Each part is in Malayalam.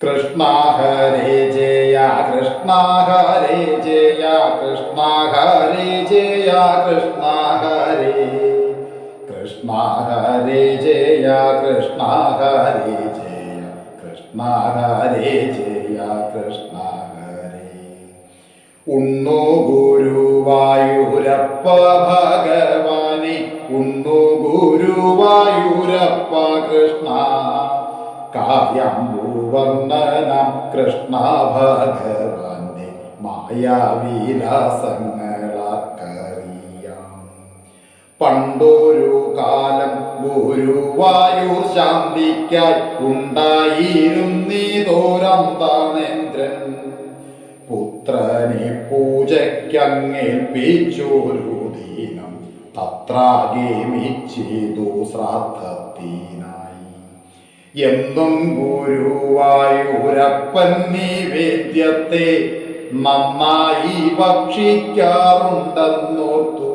കൃഷ്ണ ജയ കൃഷ്ണ ജയ കൃഷ്ണ ജയ കൃഷ്ണ ഹരേ ജയ കൃഷ്ണ ജയ കൃഷ്ണ ഹരേ ഗുരുവായൂരപ്പ ഭഗവാനെ ഉണ്ണു ഗുരുവായൂരപ്പ കൃഷ്ണ. കായംബൂവർണനം കൃഷ്ണ ഭഗവാന്റെ മായാവിലാസങ്ങളാക്കറിയാം. പണ്ടൊരു കാലം ഗുരുവായൂർ ശാന്തിക്കായി ഉണ്ടായിരുന്നീതോരം താനേന്ദ്രൻ. പുത്രനെ പൂജയ്ക്കങ്ങേൽപ്പിച്ചൊരു ദീനം തത്രാഗേമിച്ചിതു എന്നും ഗുരുവായൂരപ്പൻ നിവേദ്യത്തെ നന്നായി ഭക്ഷിക്കാറുണ്ടെന്നോർത്തു.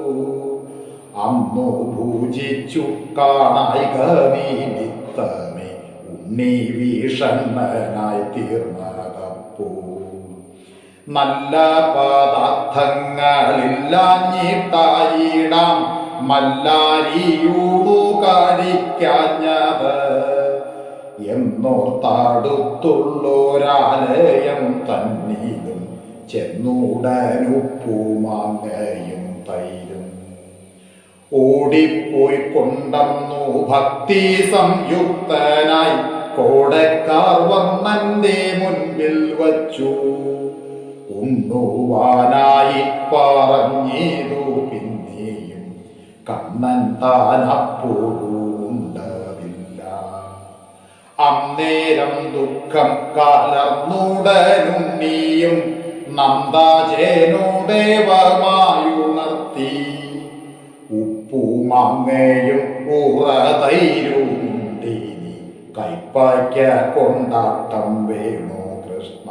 അന്നു പൂജിച്ചു കാണായിക നിമിത്തമേ ഉണ്ണി വീഷണ്ണനായി തീർന്നതപ്പോ നല്ല പദാർത്ഥങ്ങളില്ലാഞ്ഞിട്ടായിടാം മല്ലാരിയൂടു കാണിക്കാഞ്ഞത് എന്നോർത്തടുത്തുള്ളൊരാലയം തന്നീലും ചെന്നുടനുപ്പുമാങ്ങയും തൈരും. ഓടിപ്പോയി കൊണ്ടന്നു ഭക്തി സംയുക്തനായി കോടക്കാർ വന്നെ മുൻപിൽ വച്ചു. ഉണ്ണുവാനായി പറഞ്ഞിതു പിന്നെയും കണ്ണൻ താനപ്പോഴും ഉണ്ടതില്ല അന്നേരം ദുഃഖം കാലർന്നുടനുണ്ണിയും നന്ദാജേനോദേവമായുണർത്തി ഉപ്പുമങ്ങയും ഉറതൈരുണ്ടി കൈപ്പായ്ക്ക കൊണ്ടാട്ടം വേണു കൃഷ്ണ.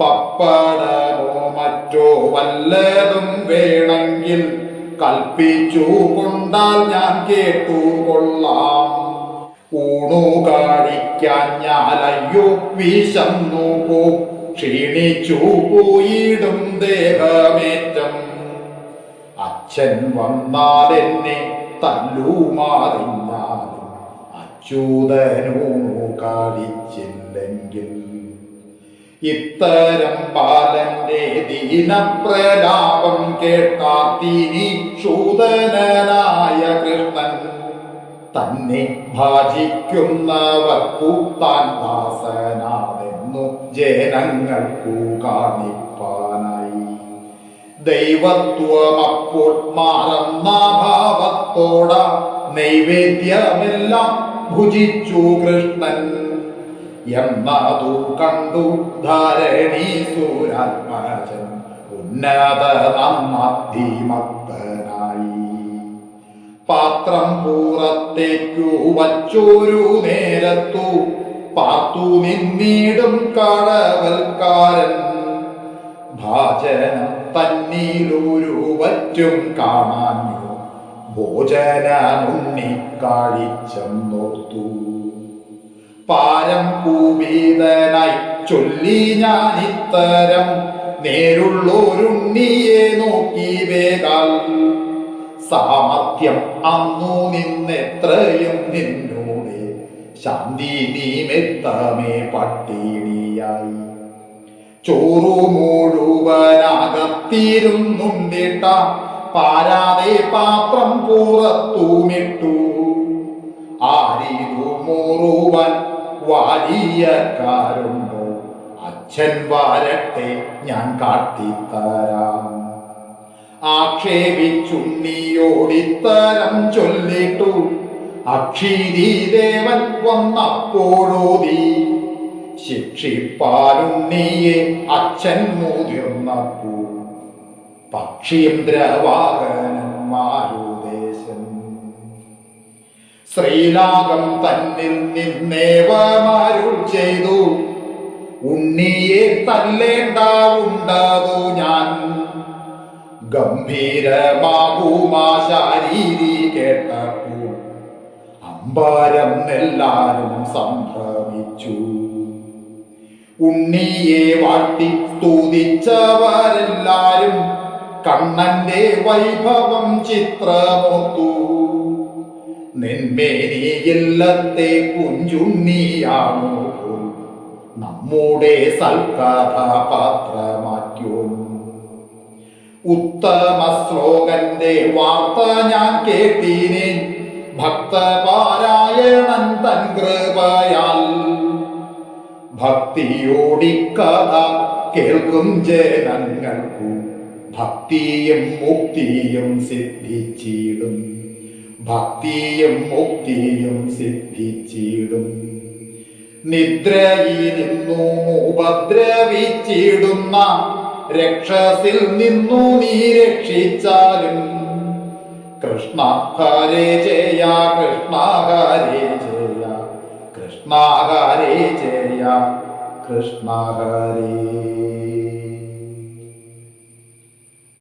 പപ്പടമോ മറ്റോ വല്ലതും വേണമെങ്കിൽ കൽപ്പിച്ചു കൊണ്ടാൽ ഞാൻ കേട്ടു കൊള്ളാം. ഊണു കാണിക്കാൻ ഞാനയ്യോ വിശന്നു പോ ക്ഷീണിച്ചു പോയിടും ദേഹമേറ്റം. അച്ഛൻ വന്നാൽ എന്നെ തല്ലുമാറിഞ്ഞാലും അച്യുതനൂണു ഇത്തരം ബാലന്റെ ദീനപ്രലാപം കേട്ടാത്തിനി ശൂതനായ കൃഷ്ണൻ. തന്നെ ഭാജിക്കുന്നവർക്കു താൻ ദാസനാണെന്നു ജനങ്ങൾക്കു കാണിപ്പാനായി. ദൈവത്വമപ്പോൾ മാറുന്ന ഭാവത്തോട നൈവേദ്യമെല്ലാം ഭുജിച്ചു കൃഷ്ണൻ. എന്നതു കണ്ടു ധാരണി സൂരാത്മജൻ ഉന്നത നന്മധീമക്തനായി പാത്രം പൂറത്തേക്കു വച്ചൊരു നേരത്തു. പാർത്തു നിന്നീടും കടവൽക്കാരൻ. ഭാചനം തന്നീലൊരു വറ്റും കാണാഞ്ഞു. ഭോജനമുണ്ണി കാഴിച്ചെന്നോർത്തു. പാരം കൂപീതനായി ചൊല്ലി ഞാൻ ഇത്തരം നേരുള്ളോരുണ്ണിയെ നോക്കി വേഗാൽ. സാമർത്ഥ്യം അന്നു നിന്നെത്രയും നിന്നോടെ ശാന്തി നീ നീമെത്തമേ പട്ടിണിയായി. ചോറു മുഴുവനകത്തിരുന്നുണ്ടിട്ട പാരാതെ പാത്രം പുറത്തുമിട്ടു. ആരിതു മുറുവൻ വാരിയക്കാരുണ്ടോ? അച്ഛൻ വാരട്ടെ ഞാൻ കാട്ടിത്തരാം. ആക്ഷേപിച്ചുണ്ണിയോടിത്തരം ചൊല്ലിട്ടു. അക്ഷീതി ദേവൻ വന്നപ്പോഴോതി ശിക്ഷിപ്പാലുണ്ണിയെ അച്ഛൻ മുതിർന്നപ്പോ പക്ഷീന്ദ്രവാഹനന്മാരുദേശം ശ്രീലാകം തന്നിൽ നിന്നേവമാരുൾ ചെയ്തു. ഉണ്ണിയെ തല്ലേണ്ടാവുണ്ടതു ഞാൻ. ഗംഭീരമാകുമാ ശാരീരി കേട്ടപ്പോൾ അമ്പാരം എല്ലാരും സംഭ്രമിച്ചു. ഉണ്ണിയെ വാട്ടി സ്തുതിച്ചവരെല്ലാരും കണ്ണന്റെ വൈഭവം ചിത്രമൊത്തു. നെന്മേനിയില്ലത്തെ കുഞ്ചുണ്ണിയാണോ പോൽ. നമ്മുടെ സൽക്കഥാപാത്രമാറ്റോൻ ഉത്തമ ശ്ലോകന്റെ വാർത്ത ഞാൻ കേട്ടീനേൻ ഭക്തപാരായണൻ തൻ കൃപയാൽ. ഭക്തിയോടിക്കഥ കേൾക്കും ജനങ്ങൾക്കു. ഭക്തിയും മുക്തിയും സിദ്ധിച്ചിടും. ഭക്തിയും മുക്തിയും സിദ്ധിച്ചിടും. നിദ്രയിലിന്നു ഉപദ്രവിച്ചിടുന്ന രക്ഷസിൽ നിന്നു നീ രക്ഷിച്ചാലും കൃഷ്ണ ഹരേ ജയ കൃഷ്ണ ഹരേ ജയ കൃഷ്ണ ഹരേ ജയ കൃഷ്ണ ഹരേ